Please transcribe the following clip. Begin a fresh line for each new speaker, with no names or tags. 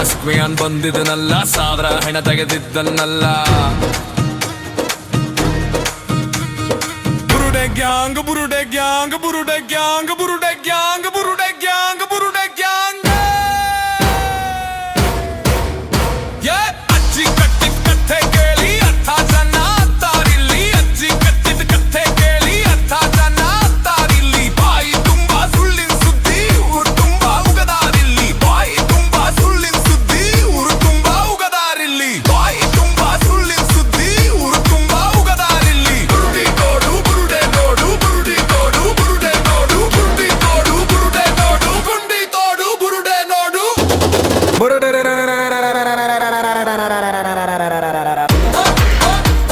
mask van ಬಂದಿದನಲ್ಲ ಸಾವಿರ ಹೆಣ ತೆಗೆದಿದ್ದನ್ನಲ್ಲ ಬುರುಡೆ gang ಬುರುಡೆ gang ಬುರುಡೆ gang Bora